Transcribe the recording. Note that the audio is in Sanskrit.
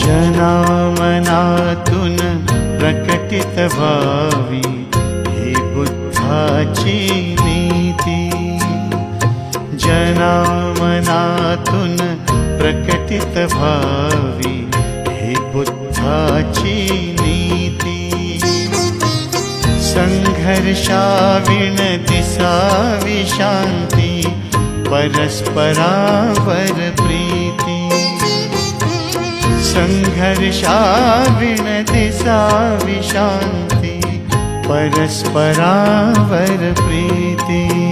जनामनातून प्रकटित व्हावी ही बुद्धाची नीती। जनामनातून प्रकटित भावी ही बुद्धाची नीती। संघर्षाविण दिसावी शांती परस्परावर संघर्षाविणदिशा विशांति परस्परावर प्रीति।